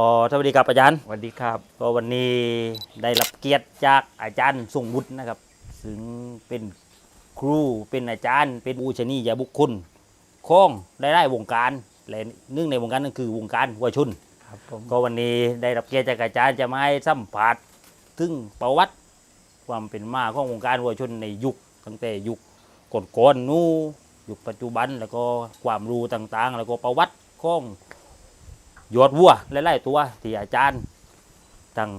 อ๋อสวัสดีครับอาจารย์สวัสดีครับก็วันนี้ได้รับเกียรติจากอาจารย์ทรงวุฒินะครับ ซึ่งเป็นครูเป็นอาจารย์ เป็นผู้ชนียบุคคลของได้ได้วงการและหนึ่งในวงการนั่นคือวงการวัวชนครับผมก็วันนี้ได้รับเกียรติจากอาจารย์จะมาให้สัมผัสถึงประวัติความเป็นมาของวงการวัวชนในยุคตั้งแต่ยุคก่อนๆนู้นยุคปัจจุบันแล้วก็ความรู้ต่างๆ แล้วก็ประวัติของ ยอดวัวหลายๆตัวที่อาจารย์ตั้ง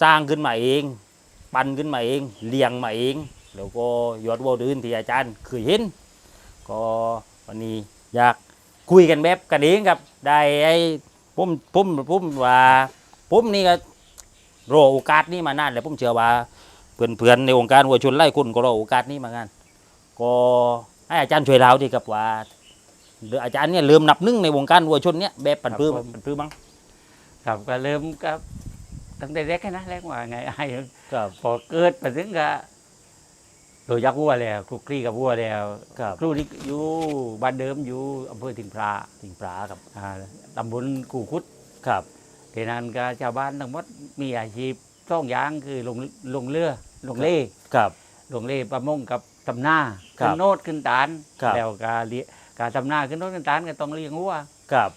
สร้างขึ้นมาเอง ปั้นขึ้นมาเองเลี้ยงมาเอง แล้วก็ยอดวัวอื่นที่อาจารย์เคยเห็น ก็วันนี้อยากคุยกันแบบกันเองครับได้ไอ้ผมผมผมว่าผมนี่ก็รอโอกาสนี้มานานแล้วผมเชื่อว่าเพื่อนๆในวงการวัวชนไล่คนก็รอโอกาสนี้มานาน ก็ให้อาจารย์ช่วยเล่าดีครับว่า เดี๋ยวอาจารย์เนี่ยเริ่มนับหนึ่งในวงการวัวชนเนี่ยแบบปันพื้นปันพื้นมั้งครับก็เริ่มก็ตั้งแต่เล็กนะเล็กว่าไงไอ้ครับพอเกิดมาถึงก็โดยยักวัวแล้วคลุกคลีกับวัวแล้วครับครูนี่อยู่บ้านเดิมอยู่อำเภอถิงพระถิงปลาครับอ่าตำบลกู่คุดครับที่นั่นก็ชาวบ้านทั้งหมดมีอาชีพซ่องอยางคือลงลงเรือลงเล่ ครับลงเล่ประมงกับทำหน้าครัขึ้บนโนดขึ้นตาลครับ แล้วก็เลี้ย การทำหน้าขึ้นโนดขึ้นตาลก็ต้องเลี้ยงวัวครับ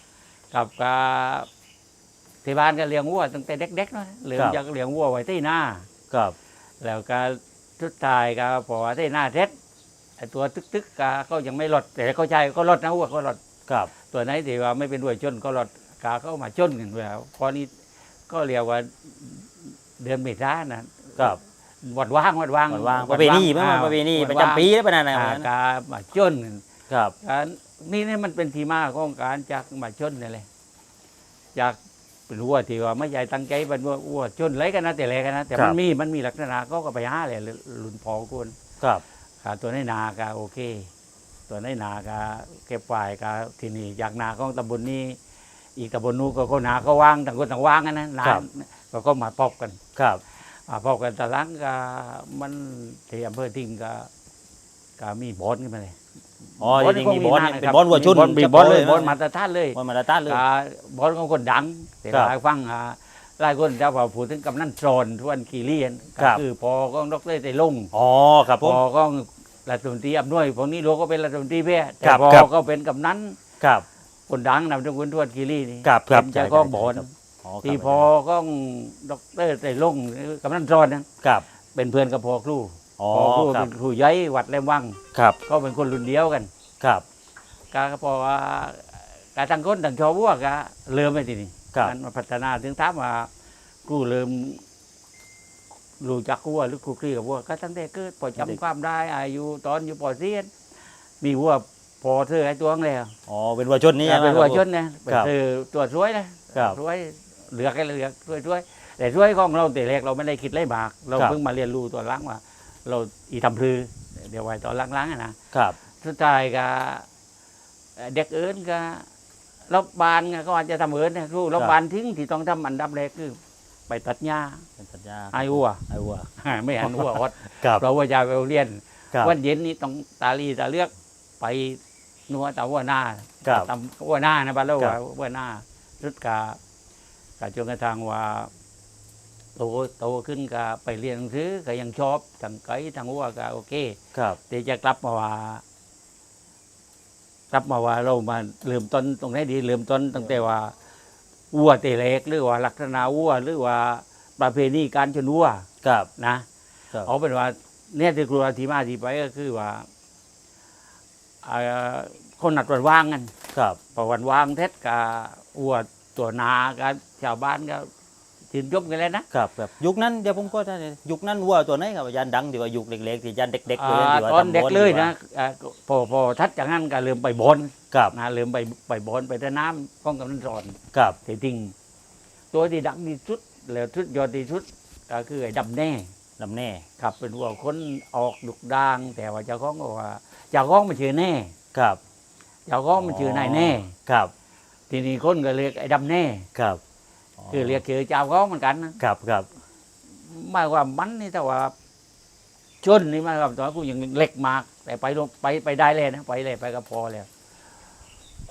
กับกาที่บ้านก็เลี้ยงวัวตั้งแต่เด็กๆเนาะเลี้ยงครับจากเลี้ยงวัวไว้ที่หน้าครับ แล้วก็ทุดท้ายก็พอว่าที่หน้าเท็ดไอตัวตึกๆก็ก็ยังไม่ลด แต่เขาใช้ก็ลดนะวัวก็ลดครับ ตัวไหนที่ว่าไม่เป็นวัวชนก็ลดกาเข้ามาชนกันแล้วพอนี้ก็เรียกว่าเดือนเมษายนนะครับวัดว่างวัดว่างวันว่างประเพณีไหมมันประเพณีประจำปีได้ปะนั่นนะอ่าวันนั้นกามาชนกัน ครับการนี่นี่มันเป็นที่มาของการจากมาชนนี่แหละจากเป็นวัวที่ว่าไม่ใหญ่ตั้งใจเป็นวัววัวชนไรกันนะแต่แรกกันนะแต่มันมีมันมีลักษณะก็ก็ไปหาเลยลุนพอคนครับขาตัวในนาก็โอเค ตัวในนาก็เก็บฝ่ายก็ที่นี่จากนาของตำบลนี้ อีกตำบลนู้นก็ก็นาก็ว่างต่างคนต่างว่างกันนะนาก็ก็มาพบกันครับมาพบกันแตะลังก็มันที่อำเภอทิ้งก็ก็มีบอนขึ้นมาเลย อ๋อจริงๆมีบอลก็เป็นบอลวัวชนมีบอลเลยฉบอพาะลมาตรฐานเลยบอลมาตรฐานเลยอ่าบอลของคนดังแต่ครับหลายฟังอ่าหลายคนจะพอพูดถึงกำนันโจรทวนกีเลียนครัก็บคือพอก็ดรไตรลงค์อ๋อครับผพมอก็รัฐมนตรีอำนวยพวกนี้หลวงก็เป็นรัฐมนตรีแพทย์แต่ครับพอครับก็เป็นกำนันครับคนดังนำทุกคนทวนกีรีนี่ครับครับเป็นเจ้าของบอลอ๋อที่พอก็ดรไตรลงค์กำนันโจรนั้นครับเป็นเพื่อนกับพ่อครู อ๋อพ่อครูครัเป็บนครูใหญ่วัดแหลมวัง ครับก็เป็นคนรุ่นเดียวกันครับก็พอว่าการตั้งคนตั้งชอวัวก็เริ่มไปทีนี้ครับการมาพัฒนาถึงถามว่าครูเริ่มรู้จักวัวหรือครูคลีกับวัวก็ตั้งแต่เกิดพอจำความได้อายุตอนอยู่ปอเซียนมีวัวพอเธอไอ้ตัวงแล้วอ๋อเป็นวัวชนนี่เป็นวัวใช่ไหมชนนะเป็นครับเธอตัวสวยนะ ครับสวยเหลือกให้เหลือกสวยสวยแต่สวยของเราแต่แรกเราไม่ได้คิดไล่บาก เราครับ เพิ่งมาเรียนรู้ตัวหล้างว่า เราอีทำพลือเดี๋ยวไว้ตอนหล้างๆอะนะครับ สุดท้ายก็เด็กเอิญก็รอบบานก็อาจจะทำเอิญนะรู้รอบานทิ้งที่ต้องทำอันดับแรกคือ ไปตัดหญ้าเป็นสัญญาไอ้วัว ไอ้วัว ไม่หันวัวอดครับ เราว่าจะไปเรียน ครับ วันเย็นนี้ต้องตาลีตาเลือกไปนัวตาวัวหน้าครับ ตำวัวหน้านะบ้านเราครับว่าวัวหน้ารุดกากาจนกระทั่งว่า โตโตขึ้นก็ไปเรียนหนังสือก็ยังชอบทางไกด์ทางวัวก็โอเค ครับ แต่จะกลับมาว่ากลับมาว่าเรามาเริ่มต้นตรงไหนดีเริ่มต้นตั้งแต่ว่าวัวเตะเล็กหรือว่าลักษณะวัวหรือว่าประเพณีการชนวัวครับ นะ ครับ เอาเป็นว่าเนี่ยที่ครูอธิมาอธิไปก็คือว่าเอ่อคนนัดวันว่างกัน ครับ พอวันว่างเท็จกับวัวตัวนากับชาวบ้านก็ ชื่นชมกันเลยนะครับครับยุคนั้นเดี๋ยวผมก็ได้ยุคนั้นวัวตัวไหนครับอาจารย์ดังที่ว่ายุคเล็กๆที่อาจารย์เด็กๆเลยอ่าที่ว่าตอนทำบเด็กลเลยที่ว่านะอ่าพอพอทัดจากนั้นก็เริ่มไปบอลครับนะเริ่มไปไปบอลไปแต่น้ำป้องกันนันสอนครับแต่จริงตัวที่ดังที่สุดแล้วทุดยอดที่สุดก็คือไอ้ดำแน่ลำแน่ครับเป็นวัวคนออกดุกดางแต่ว่าเจ้าของก็ว่าเจ้าของมันชื่อแน่ครับเจ้าของมันชื่อนายแน่ครับ ทีนี้คนก็เรียกไอ้ดำแน่ครับ คือเรียกชื่อเจ้าของเหมือนกันนะครับครับหมายว่ามันนี่แต่ว่าชนนี่หมายความว่ากูยังเล็กมาก แต่ไปลงไปไปได้เลยนะไปเลยไปก็พอแล้ว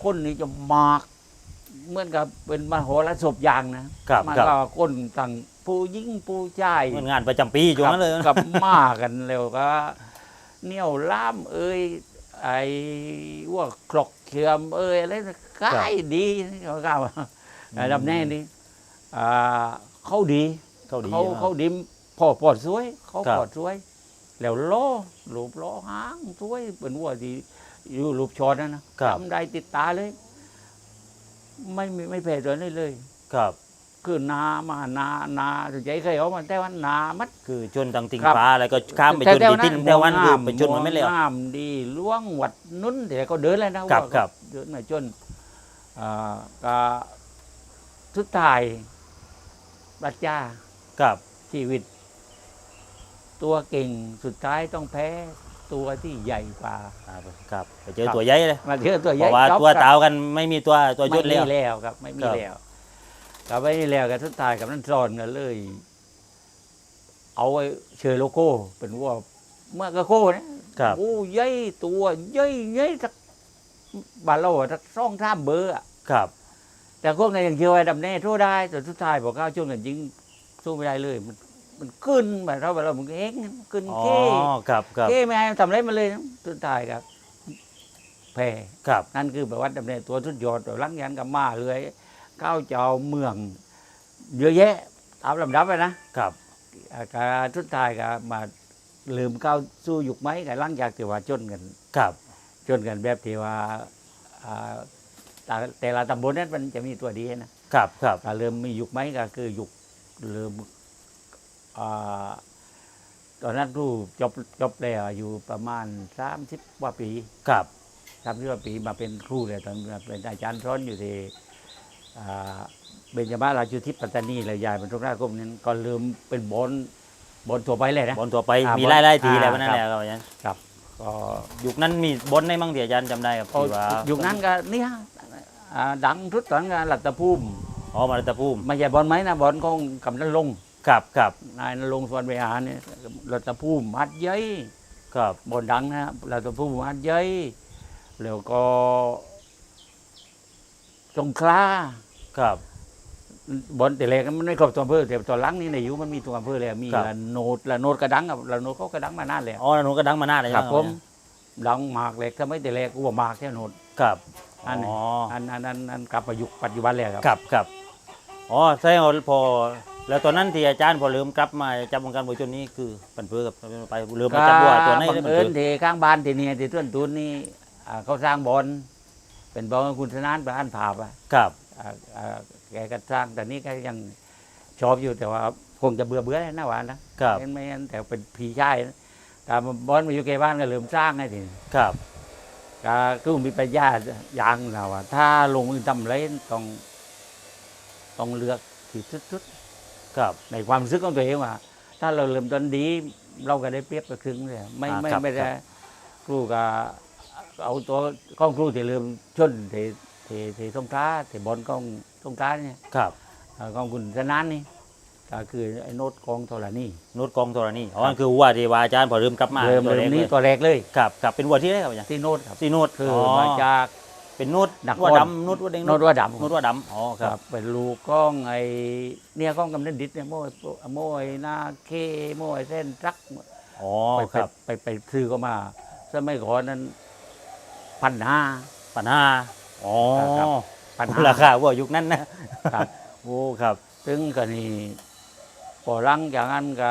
คนนี้จะมากเหมือนกับเป็นมโหรสพอย่างนะครับมันครับก็ก้นต่างผู้ยิ่งผู้ชายเหมือนงานประจำปีอยู่นั้นเลยกับมากันแล้วก็เหนี่ยวล่ามเอ้ยไอ้ว่าครกเชื่อมเอ้ยอะไรกายดีเขากล่าวระดับแน่นี่ อ่าเขาดีเขาดีเขามากเขาดิมพอปอดสวย เขาครับ ปอดสวย แล้วล้อรูปล้อหางสวยเป็นวัวที่อยู่รูปชอนนั่นนะครับ จำได้ติดตาเลย ไม่มีไม่แพ้ตัวนี้เลย ครับ คือนามานานาถึงใจเคยเอามาแต่ว่านามัด คือชนทางติงครับ ฟ้าแล้วก็ข้ามไปชนที่ติ้นแต่วันคือไปชนมันไม่เลยเหรอ น้ำดีล่วงหวัดนุ่นแต่ก็เดินเลยนะครับว่าครับ เดินมาจนอ่าก็สุดท้าย ปรัชญาครับชีวิต ตัวเก่งสุดท้ายต้องแพ้ตัวที่ใหญ่กว่า ครับครับไปเจอครับตัวใหญ่เลยมาเจอตัวเพใหญ่ราะว่าจ๊อบตัวครับเต่ากันไม่มีตัวตัวไม่ยศมีแล้วแล้วครับ ไม่มีครับแล้วกับไม่มีแล้วกับสุดท้ายกับนั่นสอนกันเลย เอาไว้เชยโลโก้ เป็นว่าเมื่อกระโก้เนี่ยครับโอ้ใหญ่ตัวใหญ่ใหญ่สักบาทเราอะสักสองสามเบอร์อะครับ แต่พวกในอย่างเดียวไอ้ดำแน่ทั่วได้แต่สุดท้ายบอกข้าวช่วงกันยิงสู้ไม่ได้เลย มันมันขึ้นแบบเราแบบเรามันเองขึ้นอ๋อเก้ครับครับเก้ไม่ให้มันทำอะไรมาเลยนะสุดท้ายครับแพ้ครับ นั่นคือแบบว่าดำเนินตัวทุดยอดหลังยันกับมาเลยก้าวเจ้าเมืองเยอะแยะตามลำดับไปนะครับอ่าการทุดท้ายก็มาลืมก้าวสู้ยุคไหมกับหลังจากที่ว่าจนกันครับ จนกันแบบที่ว่าอ่า แต่แต่ละตำบลนั้นมันจะมีตัวดีนะครับครับ ก็เริ่มมียุคไหมก็คือยุคเริ่มอ่าตอนนั้นครูจบจบแล้วอายู่ประมาณสามสิบกว่าปีครับสามสิบกว่าปีมาเป็นครูเลยตอนมาเป็นอาจารย์สอนอยู่ที่อ่าเบญจมาราชุทิศปัตตานีเลยยายเป็นทุกราชกรมนั้นก็เริ่มเป็นบอลบอลทั่วไปเลยนะ บอลตัวไปอ่ามีบอลไล่ไล่ทีแล้วอ่าวันนั้นแหละครับอาจารย์ก็ ยุคนั้นมีบอลในมั่งที่อาจารย์จำได้ครับที่ว่ายุคนั้นก็เนี่ย อ่าดังทุดตอนงานรัตภูมิอ๋อมารัตภูมิไม่ใช่บอลไหมนะบอลของกำนันลงครับครับนายนรงค์สวนเวหาเนี่ยรัตภูมิมัดเย้ยครับบอลดังนะรัตภูมิมัดเย้ยแล้วก็สงขลาครับ บอลแต่แรกมันไม่ครบตัวอำเภอแต่ตอนหลังนี่ในยุคมันมีตัวอำเภอแล้วมีครับ ละโนดละโนดกระดังกับละโนดเขากระดังมานานแล้วอ๋อหนูก็ดังมานานเลยครับใช่ไหผมดังมากเลยถ้าไม่แต่แรกกูว่ามากแค่โนด ครับอันไหนอ๋ออันอันอันอันกลับมายุคปัจจุบันแล้วครับ ครับครับอ๋อใช่เอาพอ แล้วตอนนั้นที่อาจารย์พอลืมกลับมาจับวงการมวยชนนี้คือปันเพื่อกับไปลืมมาจับวัวตัวไหนบัได้งปันเอิเพื่ญอที่ข้างบ้านที่นี่ที่ต้นตูนนี่อ่าเขาสร้างบอลเป็นบอลของคุณสนานประธานภาพอะครับอ่าอ่าแกก็สร้างแต่นี่ก็ยังชอบอยู่แต่ว่าคงจะเบื่อเบื่อแล้วนะหวานนะครับไม่งั้นแต่เป็นผีชายนะแต่บอลมาอยู่แกบ้านก็เริ่มสร้างไงทีครับ ก็คือมีปัญญาอย่างเราว่าถ้าลงมือทำอะไรต้องต้องเลือกที่สุดครับๆในความรู้สึกของตัวเองว่าถ้าเราเริ่มต้นดี เราก็ได้เปรียบไปครึ่งเลยไม่อ่าไม่ครับไม่ได้ครับ ครูก็เอาตัวข้องครูที่เริ่มชนที่ที่ที่สงขลาที่บอลกองสงขลาเนี่ยครับ เอ่อกองคุณสนานนี่ ก็คือไอ้โน้ตกองโทรนี่นุชกองโทรนี่อ๋อนั่นคือวัวที่ว่าอาจารย์พอลืมกลับมาเริ่มตัวเริ่แรมกนี้เลยตัวแรกเลยครับครับเป็นวัวที่ได้ครับอาจารย์ที่โน้ตครับซีนูดคืออ๋อมาจาก เป็นนูดนครวัวดำนูดวัวแดงโน้ตว่าดำนูดวัวดำอ๋อคครัรับบเป็นลูกกล้องไอ้เนี่ยกล้องกำนันดิษเนี่ยโม่โม่ไอ้นาเคโม่ไอ้เส้นรักอ๋อไปครับไปไปไปซื้อก็มาสมัยก่อนนั้นพันห้า ปัญหาอ๋อครับ พันห้าราคาวัวยุคนั้นนะครับ โอ้ครับซึ่งก็นี่ พอหลังจากนั้นก็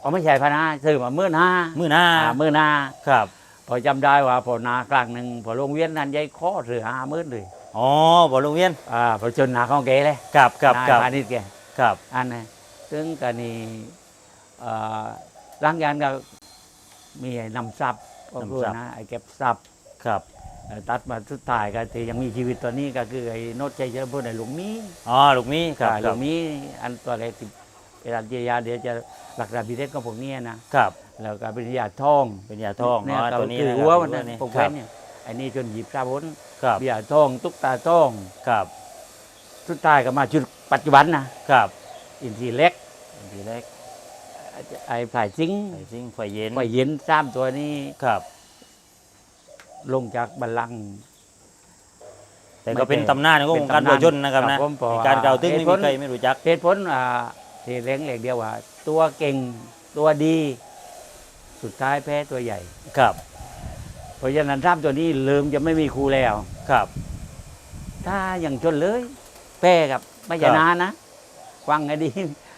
เอาไม่ใช่พันห้าซื้อมาเมื่อห้ามือหน้าอ่ามื่อหน้าครับพอจำได้ว่าพอนากลางหนึ่งพอลงเวียนนั้นยายข้อเสือห้ามื่นเลยอ๋อบ่ลงเวียนอ่าพอจนหนาของแกเลยครับครับนายครับพาณิชย์แกครับอันนี้ซึ่งก็นี่เอ่อหลังยานก็มีไอ้นำทรัพย์ก็พูดนะไอ้เก็บทรัพย์ ครับเอ่อ ตัดมาสุดท้ายก็ที่ยังมีชีวิตตัวนี้ก็คือไอ้โนตใจเจริญพูดไอ้หลวงมีอ๋อลูกมีครับอ่าหคลรัวบงมีอันตัวแรกที่เวลาเจียาเดี๋ยวจะหลักราพิเศษของพวกเนี้ยนะครับ แล้วก็เป็นยาทองเป็นยาทองเนี่ยอ๋อก็ตัวนี้คือนะหัวครับมันตัวนะนี้พวกคแว่รับนเนี่ยไอ้นี่จนหยิบซาบนครับยาทองตุ๊กตาทองครับสุดท้ายก็มาจุดปัจจุบันนะครับอินทรีเล็กทีแรกไอ้ผายซิงไฟซิ่งไฟเย็นไฟเย็นสามตัวนี้ ครับ ลงจากบัลลังก์แต่ก็เป็นตำนานของวงการวัวชนนะครับนะผมเพราะว่าการกล่าวถึงไม่เหตุผมีล ใครไม่รู้จัก เหตุผลอ่าที่เล้งเหล็กเดียวว่า ตัวเก่งตัวดี สุดท้ายแพ้ตัวใหญ่ ครับ เพราะฉะนั้นท่ามตัวนี้ลืมจะไม่มีครูแล้ว ครับ ถ้าอย่างจนเลย แพ้กับ ไม่ครัจะบนานนะฟังให้ดี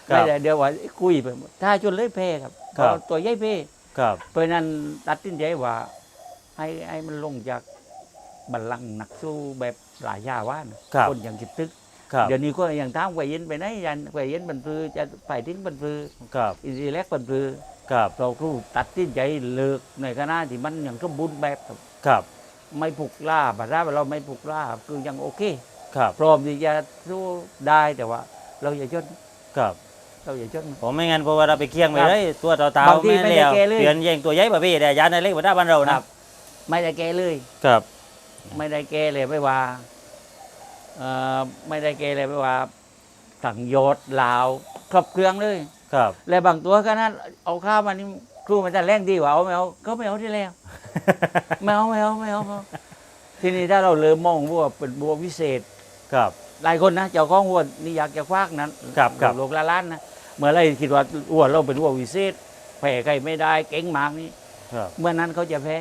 ครับไม่ได้เดี๋ยวว่าคุยไปหมดถ้าจนเลยแพ้ครับครับเอาตัวใหญ่แพ้ครับ เพราะฉะนั้นตัดสินใจว่า ให้ให้มันลงจากบัลลังก์นักสู้แบบหลายยาว่านะครับนอย่างคิดตึกครับเดี๋ยวนี้ก็อย่างท้ามไกวเย็นไปไหนยันไกวเย็นบรรพือจะไปทิ้งบรรพือครับอินทรีแลกบรรพือครับเราครูตัดสินใจเลิกในคณะที่มันอย่างสมบูรณ์แบบครับครับ ไม่ผูกล่าภาษาเราไม่ผูกล่าคือยังโอเค ครับพร้อมที่จะสู้ได้แต่ว่า เราอย่าจนครับเราอย่าจนผมไม่งั้นเพราะว่าเราไปเคียงไปครับเลยตัวเต่าบางทีๆไม่ไม่ได้แล้วแก้เลยเปลี่ยนแย่งตัวใหญ่แบบพี่แต่ยานในเล็กกว่าด้านบ้านเราคนะรับ ไม่ได้แก้เลย ครับ ไม่ได้แก้เลยไม่ว่าเอ่อไม่ได้แก้เลยไม่ว่าสั่งโยดลาวครบเครื่องเลย ครับ และบางตัวก็นั้นเอาข้าวมานี่ครูมันจะแรงดีกว่าเอาไม่เอาก็ไม่เอาที่แล้ว ไม่เอาไม่เอาไม่เอาไม่เอาทีนี้ถ้าเราเริ่มมองวัวเป็นวัววิเศษ ครับ หลายคนนะเจ้าของวัวนี่อยากจะควักนั้นครับครับ โลกละล้านนะเมื่อไรคิดว่าวัวเราเป็นวัววิเศษแพ้ใครไม่ได้เก่งมากนี่ครับ เมื่อนั้นเขาจะแพ้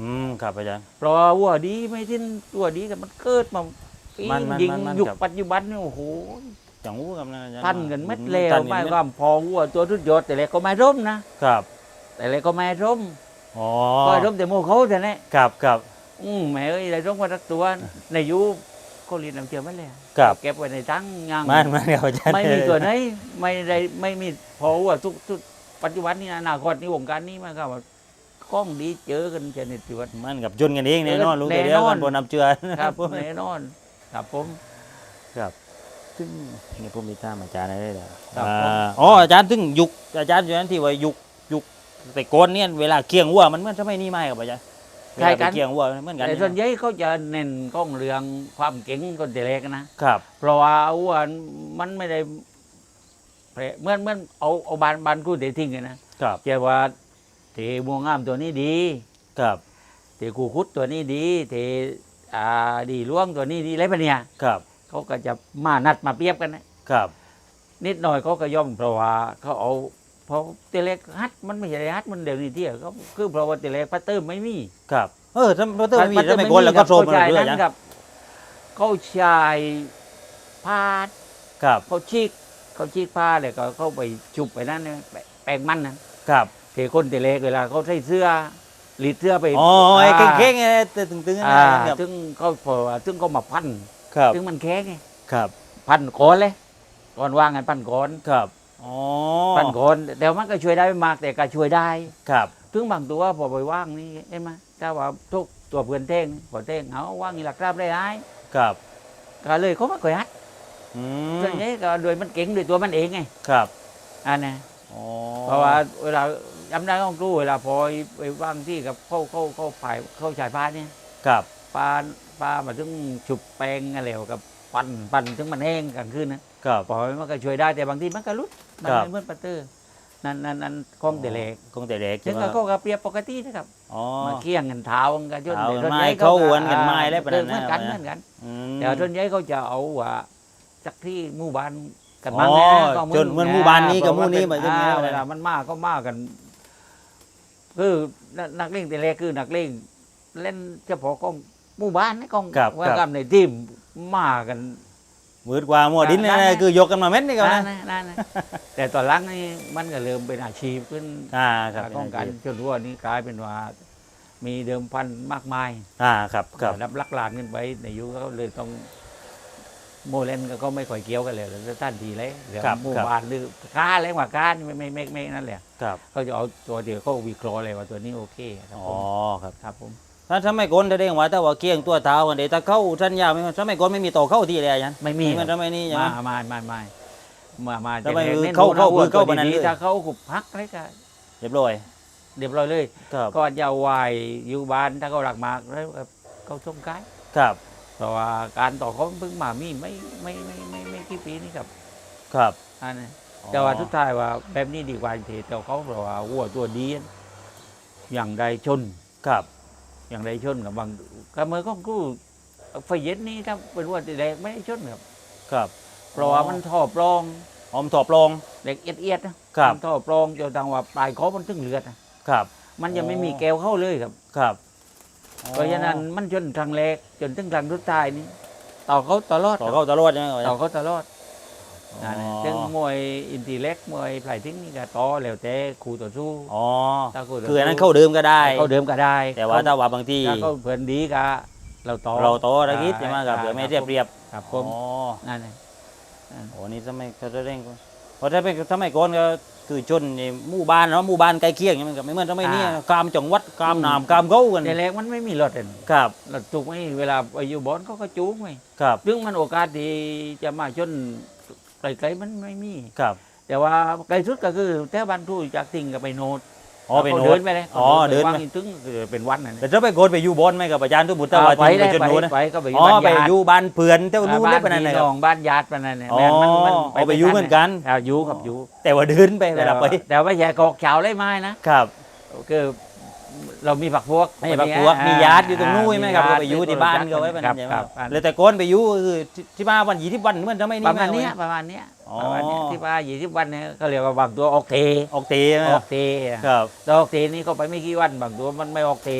อืมครับอาจารย์ เพราะว่าวัวดีไม่ทิ้นวัวดีกันมันเกิดมาปีมันมันยิงมันมันยุคครับ ปัจจุบันนี่โอ้โหจังหู้กับนะอาจารย์พันกันเม็ดเลวพันกันไม่เดว่าพอวัวตัวทุดยอดแต่เล็กก็ไม่ร่มนะครับแต่เล็กก็ไม่ร่มอ๋อก็ร่มแต่โมเขาแต่เนี่ยครับครับ อืมแหมเอ้ยได้ร่มมาทักตัวในยุคก็รีดน้ำเชื่อมันเลยครับ เก็บไว้ในตั้งยางมันมันครับอาจารย์ ไม่มีตัวไหนไม่ได้ไม่มีพอว่าทุกทุกปัจจุบันนี้อนาคตนี้วงการนี้มันก็ว่า กล้องดีเจอกันชนิดที่ว่า มันกับจนกันเองแน่นอนเออรู้แต่เดียวแน่นอกันนบนน้ำเจือครับผมแน่นอนครับผมซึ่งนี่ผมมีตามอาจารย์ได้เลยครับอ่าผมอ๋ออาจารย์ถึงยุคอาจารย์อยู่นั้นที่ว่ายุคยุคแต่ก่อนเนี่ยเวลาเคียงวัวมันเหมื่อนจะไม่นี่ไม่กับอาจารย์เวลาไปเคียงวัวเหมือนกันแต่ส่วนใหญ่เขาจะเน้นกล้องเรื่องความเก่งคนแต่เล็กนะครับ เพราะว่าว่ามันไม่ได้แผลเหมื่อนเหมื่อนเอาเอาบานบานกู้เตะทิ้งกันนะครับเจ้าว่า เทมัวงามตัวนี้ดีครับเทกูคุดตัวนี้ดี เทอ่าดีล่วงตัวนี้ดีอะไรปะเนี่ยครับเขาก็จะมานัดมาเปรียบกันนะครับ นิดหน่อยเขาก็ย่อมเพราะว่าเขาเอาเพราะเตเล็กฮัดมันไม่ใช่ฮัดมันเดี๋ยวนี้ที่เขาคือเพราะว่าเตเล็กพัตเตอร์ไม่มีครับเออถ้าถ้ามีพัตเตอถ้าร์ไม่กนแล้วก็โทรมาเขาเรื่อยใช้ๆนั้นะนกับเขาชายพาดครับเขาชีกเขาชีกผ้าเลยก็เข้าไปจุบไปนั่นเนี่ยแปแปลงมันนะครับ เทคนเตเล็กเวลาเขาใส่เสื้อหลีดเสื้อไปอ๋อไอ้าเก่งๆไอ้ตึงๆอ่านะครับซึ่งเขาพอซึ่งเขามาพันครับซึ่งมันแข็งไงครับพันก้อนเลยก่อนว่างกันพันก้อนครับอ๋อพันก้อนแต่มันก็ช่วยได้ไม่มากแต่ก็ช่วยได้ครับถึงบางตัวพอไปว่างนี่เห็นไหมถ้าว่าทุกตัวเพื่อนเท่งพอเท่งเอาว่างนี่หลักราบได้ได้ครับก็เลยเขาไม่ค่อยฮัดอืส่วนมใหญ่ก็โดยมันเก่งโดยตัวมันเองไงครับอันนี้อ๋อเพราะว่าเวลา จำได้ของครูเวลาพอไปว่างที่กับเข้าเข้าเข้าฝ่ายเข้าชายพาเนี่ยครับปลาปลามาถึงฉุบแปลงอะไรกับปั่นปั่นถึงมันแห้งกลางคืนนะครับพอมันก็ช่วยได้แต่บางทีมันก็รุดมันครับไม่เหมือนปัตเตอร์นั่นนั่นนั่นกล้องแต่เล็กคงแต่เด็กซึ่ใช่งไหมก็เขาก็เปรียบปกตินะครับอ๋อมาเคี่ยงกันเท้ากันจนเท้ากันส่วนไม้ใหญ่เข้าก็วนกันไม้แล้วอ่าประมาณนั้นเหมือนกันนะเหมือนกันอืมแต่ส่วนใหญ่เขาจะเอาว่าจากที่หมู่บ้านกันอ๋อบ้างนะก็จนเหมือนหมู่บ้านนี้กับหมู่นี้เพมาราะจนว่านี้เป็นแล้วอ่าเวลามันมากก็มากกัน คือนักนักเล่นแต่แรกคือนักเล่นเล่นเฉพาะกองหมู่บ้านนะกองครับว่าครับกันในทีมมากันมืดกว่ามัวดินนั่นะนๆคือยกกันมาเม็ดนี่ก็นั่นะนนะนั่นนะแต่ตอนหลังนี่มันก็เริ่มเป็นอาชีพขึ้นอ่าครับกองกันจนว่านี่กลายเป็นว่า มีเดิมพันมากมายอ่าครับครับรับลักลานขึ้นไปในยุคเขาเลยต้อง โมเลนก็ไม่ค่อยเกี่ยวกันเลยแล้วท่านทีเลยเรื่องครับหมู่ครับบ้านหรือค้าอะไรกว่าค้านี่ไม่ไม่ไม่ไม่นั่นแหละครับเขาจะเอาตัวเดียวเขาวิเคราะห์เลยว่าตัวนี้โอเคครับอ๋อผมครับครับผมถ้าถ้าไม่กลแสดงว่าถ้าว่าเกี้ยงตัวเท้ากันเดี๋ยวถ้าเข้าสัญญาไม่ถ้าไม่กลไม่มีต่อเข้าที่เลยอาจารย์ไม่มีมันทำไมนี่ใช่ไหมมามามามามามาทำไมจะน้นเข้าเข้าดูนะเข้าว่ไปนั้นดีเลยๆถ้าเขาขุบพักอะไรก็เรียบร้อยเรียบร้อยเลยครับก็จะไหวอยู่บ้านถ้าเขาหลักมากแล้วก็เขาส่งกายครับเพ ราะว่าการต่อเขาเพิ่งมามีไม่ไม่ไม่ไม่ไม่กี่ปีนี่ครับครับอันนี้แต่ว่าทุกท้ายว่าแบบนี้ดีกว่าที่แต่เขาเพราะว่าวัวตัวดีอย่างใดชนครับ อย่างใดชนกับบางก็เมื่อก็กู้ไฟเย็นนี่ถ้าเป็นวัวแดงไม่ได้ชนครับ ครับ เพราะว่ามันท่อปลองหอมถอบลงเด็กเอียดๆนะครับมันท่อปลองจนทางว่าปลายคอมันถึงเลือดนะครับ มันยังไม่มีแก้วเข้าเลยครับครับ เพราะฉะนั้นมันจนทางแรกจนถึงทางรุดท้ายนี่ต่อเขาตลอดต่อเข้าตลอดใช่ไหมต่อเขาตลอดอ๋อนั่นแหละซึ่งมวยอินทีเล็กมวยไผ่ทิ้งนี่ก็ต่อแล้วแต่คู่ต่อสู้อ๋อถ้าคู่ต่คืออันนั้นเข้าเดิมก็ได้ เขาเดิมก็ได้ แต่ว่าถ้าว่าบางทีถ้าเขาเพื่อนดีก็เราต่อเราโตตะกี้ใช่ไหมครับอ่าเผื่อไม่เรียบเรียบครับผอ๋อมนั่นแหละโอ้นี่ทำไมเขาจะเร่งเพราะถ้าเป็นทำไมก่อนก็ คือชนในหมู่บ้านเนาะหมู่บ้านใกล้เคียงอย่างมันก็ไม่เหมือนทำไมนี่กามจังหวัดกามหนามกามเขากันแต่แรกมันไม่มีรถเลยครับรถจุกไม่เวลาไปอยู่บอนเขาก็จูงไว้ครับซึ่งมันโอกาสที่จะมาชนไกลๆมันไม่มี ครับแต่ว่าไกลสุดก็คือแถวบ้านทุ่ยจากติงก็ไปโนด อ๋อเป็นขาโน้เดิตนไปเลยอ๋อเดินไป วางอีกถึงคือเป็นวันนั่นแต่ถ้าไปโกนไปอยู่บอนไหมกับอาจารย์ทุบุตรว่าไปที่ได้ไปชนไปนู้นนะไปก็ไปอ๋อไปบ้านญาติอยู่บ้านเพื่อนเท่านู้นได้ปะนั่นบ้านะพี่ครัน้บองบ้านญาติปะนั่นเนี่ยอ๋อแม่นมันมันเอาไปอยู่เหมือนกันครับอยู่ครับอยู่แต่ว่าเดินไปเวลาไปแต่ว่าไม่ใช่กอกเฉาเลยไม้นะ ครับ คือ เรามีผักพวกไม่แบบพวกมีญาติอยู่ตรงนู้นไหมครับก็ไปอยู่ที่บ้านก็ไว้ปะนั่นใช่ไหมคครัรับบครับเลยแต่โกนไปอยู่คือที่ที่บ้านวันยี่สิบวันเหมือนทำไมปนี่ระมาณไเนี้ยประมาณเนี้ยอ๋อประมาณเนี้ยที่ว่ายี่สิบวันเนี่ยเขาเรียกว่าบางตัวออกเทออกตีใช่ไหมอคอรับกเทอะครับแต่ออกเทนี่เขาไปไม่กี่วันบางตัวมันไม่ออกเท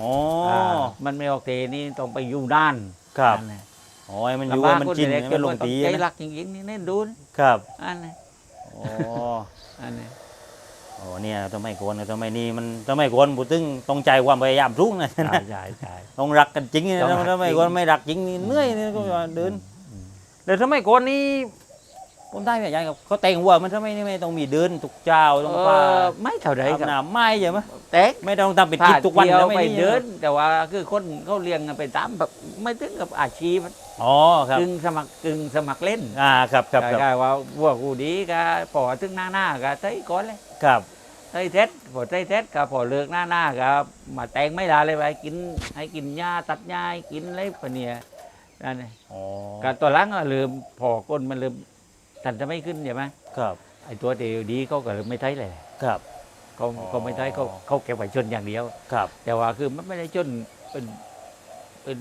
อ๋ออ่ามันไม่ออกเทนี่ต้องไปอยู่ด้านครับนั่นแหละอ๋อให้มันอยู่ให้มันกินลำบาให้มันลงตีใจนะรักจริงๆนี่เน่นดูนะครับอันนี้อ๋ออันนี้โอ้เนี่ยทำไมโกนทำไมนี่มันทำไมโกนบุตึงต้องใจความพยายามรุ่งนะใช่ใช่ใช่ต้องรักกันจริงนะต้องรักทำไมจริงโกนไม่รักจริงนี่เหนื่อยนี่ก็เดินอืมเดี๋ยวทำไมโกนนี่คนใต้ไม่ใหญ่กับเขาแต่งหัวมันทำไมนี่ไม่ต้องมีเดินทุกเจ้าต้องเอพาอไม่เท่าไรอาบครับน้ำไม่ใช่ไหมเต็กไม่ต้องทำเป็นกิจทุกวันถ้าแล้วเที่ยไม่ไปนี่เดิน แต่ว่าคือคนเขาเลี้ยงกันไปตามแบบไม่ถึงกับอาชีพอ๋อครับกึ่งสมัครกึ่งสมัครเล่นอ่าครับครับครับก็ว่าวัวกูดีก็พอถึงหน้าหน้าก็ใช้ก้อนเลยครับ ใช้เท็ดพอใช้เท็ดก็พอเลิกหน้าหน้าก็มาแต่งไม่ลาเลยไปกินให้กินหญ้าตัดหญ้าให้กินอะไรปะเนี่ยนั่นเองอ๋อก็ตัวหลังก็ลืมพอก้นมันลืมทันจะไม่ขึ้นใช่ไหมครับไอ้ตัวเดียวดีเขาก็ลืมไม่ใช้เลยครับเขาอ๋อเขาไม่ใช้เขาเขาเก็บไว้ชนอย่างเดียว ครับ แต่ว่าคือมันไม่ได้จนเป็นเป็น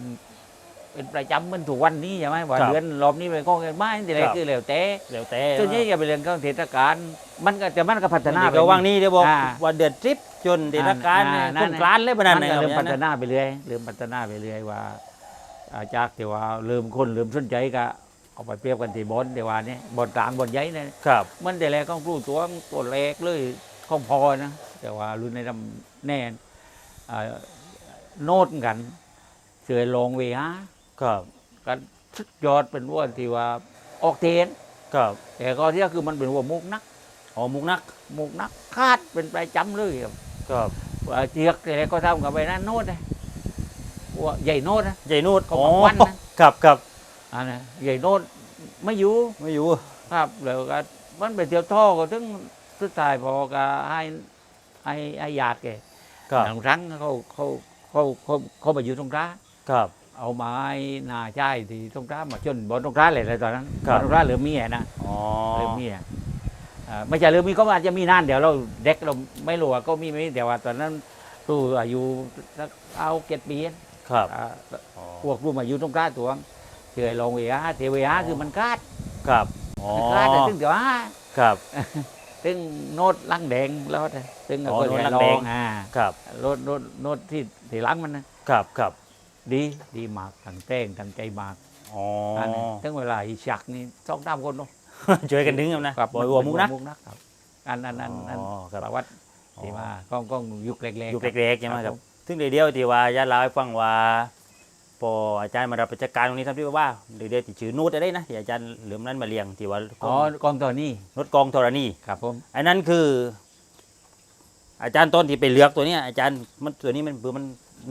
เป็นประจำเหมันถูกวันนี้ใช่ไหมว่าเดือนรอบนี้ไปก้องกันไม่แต่ไรคือแล้วแต่เดี๋ยวแต่ส่วนใหญ่จะไปเรียนเข้าเทศกาลมันก็จะมันก็พัฒนาเดี๋ยวว่างนี้เดี๋ยวบอกอ่าว่าเดือดทริปจนเดือดการอ่านั่ต้นนน่ะกลานเลยปะนั่นมันนะก็ครับเริ่มเนี่ยพัฒนะนาไปเรื่อยเริ่มพัฒนาไปเรื่อยว่าอ่าจากที่ว่าเริ่มคนเริ่มสนใจก็เอาไปเปรียบกันที่บอลเดี๋ยวว่านี่บอลกลางบอลใหญ่เนี่ย ครับ มันแต่แรกของครูตัวตัวเล็กเลยของพอนะ แต่ว่ารุ่นในลำแน่นอ่าโน้ตกันเสือลงเวีย ครับกันสุดยอดเป็นวัวที่ว่าออกเทนครับแต่ก็ที่คือมันเป็นวัวมุกนักอ๋อมุกนักมุกนักคาดเป็นประจำเลยครับครับว่าเจียกแต่ก็ทำกับไปนั่นโน้ตนะวัวใหญ่โน้ตนะใหญ่นูดเขาอ๋อบอกวันนะครับครับอันนะใหญ่โน้ตไม่อยู่ไม่อยู่ครับแล้วก็มันไปเที่ยวท่อก็ถึงสุดท้ายพอก็ให้ให้ให้ญาติแกครับบางครั้งเขาเขาเขาเขาเขามาอยู่ตรงกลางครับ เอาไม้หนาใช่ที่ตรงกลางมาจนบนตรงกลางเลยเลยตอนนั้นครับบนตรงกลางเหลือเมียนะอ๋อเหลือเมียอ่าไม่ใช่เหลือมีก็อาจจะมีนานเดี๋ยวเราเด็กเราไม่รู้ว่าก็มีไหมเดี๋ยวว่าตอนนั้นตู้อายุสักเอาเจ็ดปีครับอ่าอ๋อพวกรูปมาอยู่ตรงกลางตัวเฉยลงเวียเทเวียคือมันคาดครับอ๋อมันคาดแต่ถึงเดี๋ยวอ่าครับตึงโน้ตลังแดงแล้วนะตึงอ๋อก็โน้ตจะลังลแดองงอ่า ครับโน้ตโน้ตโน้ตที่ที่หลังมันนะครับครับ ดีดีมากตั้งแต้งตั้งใจมากอ๋ออันนี้ถึงเวลาอีฉักนี่สองสามคนเนาะช่วยกันดึงกันนะครับบอยวัวมุกนักมุกนักครับ อันนั้นอันอันอ๋อครับ ประวัติที่ว่าก้องก้องยุคเล็กๆ อยู่ครับเล็กๆใช่ไหมครับผมซึ่งเดี๋ยวเดียวที่ว่าญาติเล่าให้ฟังว่าพออาจารย์มารับราชการตรงนี้ทำที่ว่าเดี๋ยวเดียวที่ชื่อนูดได้นะที่อาจารย์เหลือมนั้นมาเลี้ยงที่ว่าอ๋อกองตัวนี้นุดกองธรณี ครับผม อันนั้นคือ อาจารย์ต้นที่ไปเลือกตัวเนี้ยอาจารย์มันตัวนี้มันเบื่อมัน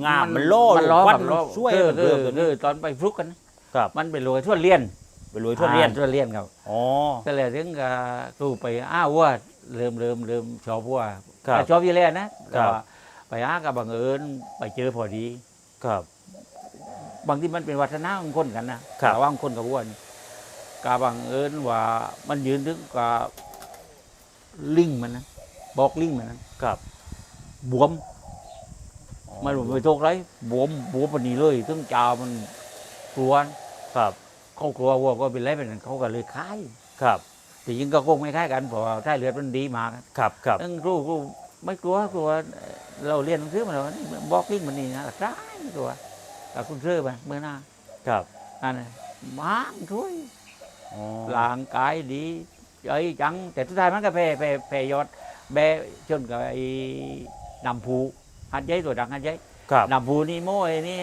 งามมันโล่มันล้อควันมันล้อช่วยคือมันคืเบื่ออตัวคืนี้อตอนไปฟลุกกันนะครับ มันเป็นรวยทั่วเลียนไปรวยทั่วเรียนอ่าทั่วเลียนครับอ๋อก็เลยถึงกับครูไปอ้าวว่าเริ่มเริ่มเริ่มชอบว่าครับแต่ชอบอยู่แล้วนะแต่ว่าไปอ้ากับบังเอิญไปเจอพอดี ครับ บางที่มันเป็นวัฒนธรรมของคนกันนะครับ แต่ว่าคนกับวัวนี่กาบังเอิญว่ามันยืนถึงกับลิงมันนะบอกลิงมันนะครับ บวมอ๋อ มันบ่ไปโทษไรบวมบวมปานนี้เลยถึงจามันกลัวครับเขากลัววัวก็เป็นไรเป็นนั้นเขาก็เลยขายครับแต่ยิงก็คงไม่คล้ายกันเพราะว่าถ้าเลือดมันดีมากครับครับเออครูครูไม่กลัวกลัวเราเรียนหนังสือมาแล้วนี่บอกลิงมันนี่นะร้ายไม่กลัวกับคุณเชื่อไปเมื่อหน้าครับอันนั้นม้างช่วยอ๋อร่างกายดีเอ้ยจัง แต่ทุกท้ายมันก็แพ้แพ้แพ้ยอดแพ้จนกับไอ้นำผู หัดใหญ่ตัวดังหัดใหญ่ครับนำผูนี่โม่ไอ้นี่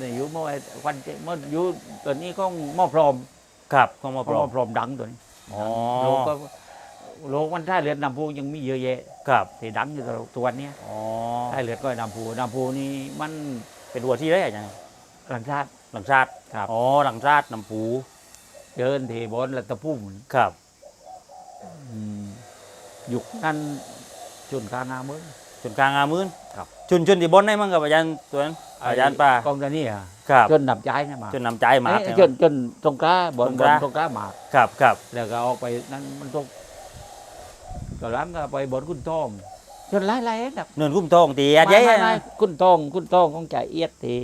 นี่อยู่โม่ไอ้ควันเจโม่อยู่ตัวนี้ก็หม้อพรอมครับเข้ามาหปลอม้อมพรอมดังตัวนี้อ๋อโลกก็โลกมันท่าเรือนนำผูยังมีเยอะแยะครับที่ดังอยู่ตัวตัวเนี้ยอ๋อท่าเรือก็นำผูนำผูนี่มันเป็นวัวที่ได้ยังไงหลังชาติหลังชาติครับอ๋อหลังชาติน้ำปูเดินเทบนและตะพุ่มครับอืมยุคนั้นจนกลางอาเมืองจนกลางอามื่นครับ ชนชนที่บนได้มั้งกับอาจารย์ตัวนั้นอาจารย์ป้ากองตัวนี้อะครับจนดับใจนะมาจนนำใจมาเอ้ยจนจนตรงกล้าบนตรงบกนล้าตรงกล้าหมากครับครับแล้วก็ออกไปนั้นมันตกก็ล้างก็ไปบนคุณทองจนไล่ไล่ๆดับเนินคุ้มทองตีอาจารย์ไม่ยัยไม่ไม่คุณทองคุณทองของจ่าเอียดที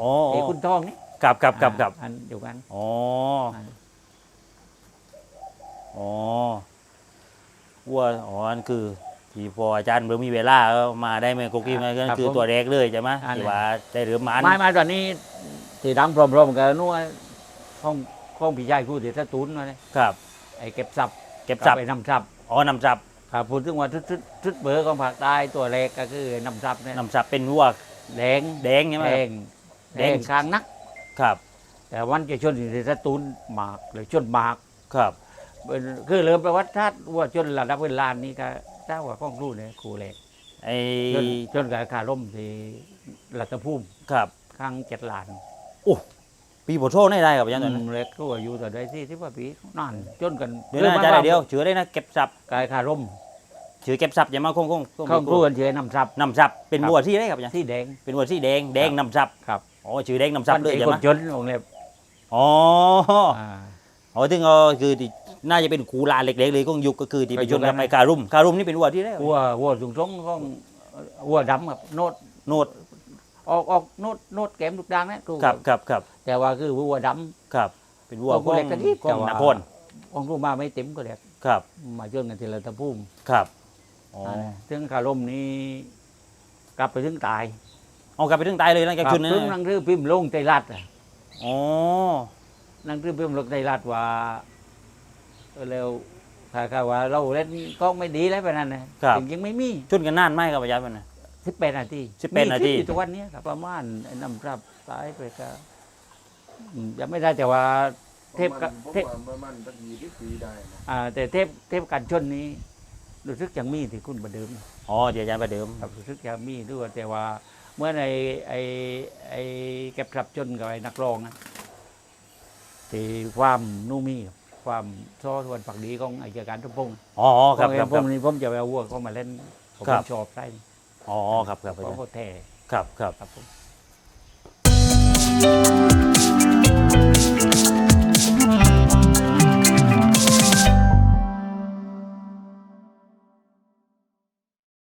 อ๋อไอ้คุณทองนี่ครับครับครับครับอ่าอันเดียวกันอ๋ออันอ๋อวัวอ๋ออันคือ ที่พออาจารย์เบิ่งมีเวลาก็มาได้ไหมกุ๊กกี้มันก็คือตัวแรกเลยใช่ไหมที่ว่าได้เรือมัน ไม่ไม่ตอนนี้ที่ดังพร้อมๆกันนู่นห้องห้องพี่ชายคู่เดี๋ยวถ้าตุนมาเลยครับ ไอ้เก็บทรัพย์เก็บจับ ไปนำทรัพย์อ๋อนำจับครับพูดถึงว่าทุดทุดทุดเบอร์ของภาคใต้ตัวแรกก็คือนำทรัพย์เนี่ยนำจับเป็นวัวแดงแดงใช่ไหมแดงแดแดงงคางนัก ครับ แต่วันจะชนที่ถ้าตุนหมากหรือชนหมากครับ เป็นคือเริ่มประวัติศาสตร์ว่าชนระดับเวลานี้ก็ เจ้าว่าข้องรู้เนี่ยครูแรกไอ้ชนชนกับขาล่มที่รัตภูมิครับข้างเจ็ดล้านปีโบโชได้ได้ครับอาจารย์ตอนนั้นอืมเล็กก็อายุแต่ได้ที่ที่ว่าปีนั่นจนกันเดี๋ยวนะอาจารย์เดี๋ยวเชื่อได้นะเก็บจับกายขาล่มชื่อเก็บซับอย่ามาคงคงคงข้องครูกันเฉยนำทรัพย์นำซับเป็นครับวัวที่ได้ครับอาจารย์ที่แดงเป็นวัวที่แดงแดงนำซับครับอ๋อชื่อแดงนำซับเลยไอ้ใช่คไหมนจนองค์เล็บอ๋ออ่าอ๋อถึงก็คือที่ น่าจะเป็นขูลานเล็กๆเลยก็ยุคก็คือที่ไปไปชยุนคกับนั้นไปการุมการุมนี่เป็นวัวที่ได้วัววัวสูงทรงของวัวดำกับโนดโนดออกออกโนดโนดแก้มลูกดังนะครูครับครับครับแต่ว่าคือวัวดครับ เป็นวัวเอาขกูองเล็กกว่านี้ขอแต่งว่านครำองค์รูมาไม่เต็มก็เล็กครับ มาจนกันทีละตะพุ่มครับอ๋อซึ่งขาล่มนี้กลับไปถึงตายเอากลับไปถึงตายเลยนะแกครับชุนนะซึ่งหนังรือพิมพ์ลงใจรัฐอะอ๋อหนังรือพิมพ์ลงใจรัฐว่า เออเร็วถ้าถ้าว่าเราเล่นก็ไม่ดีแล้วไปนั่นนะครับจริงๆไม่มีชนกันนานไหมครับอาจารย์มันนะ สิบแปดนาที18นาทีมีคลิปอยู่ทุกวันเนี้ยครับประมาณไอ้น้ำรับตายไปก็อืมยังไม่ได้แต่ว่าเทปกับเทปประมาณสักยี่สิบปีได้นะอ่าแต่เทปเทปการชนนี้รู้สึกยังมีที่คุณประเดิมอ๋อเดี๋ยวอาจารย์ไปเดิม ครับรู้สึกยังมีด้วยแต่ว่าเมื่อในไอไอเก็บรับชนกับไอ้นักร้องนะที่ความนุ่มมีค ความซอส่วนฝักดีของอายการทุพพงศ์อ๋อครับครัไอ้บพครันี่ผมจะไปเอาวัวเข้ามาเล่นผมชอบได้อ๋อครับครับเพอาจราะย์เขาแท้ครับครับ ครับผม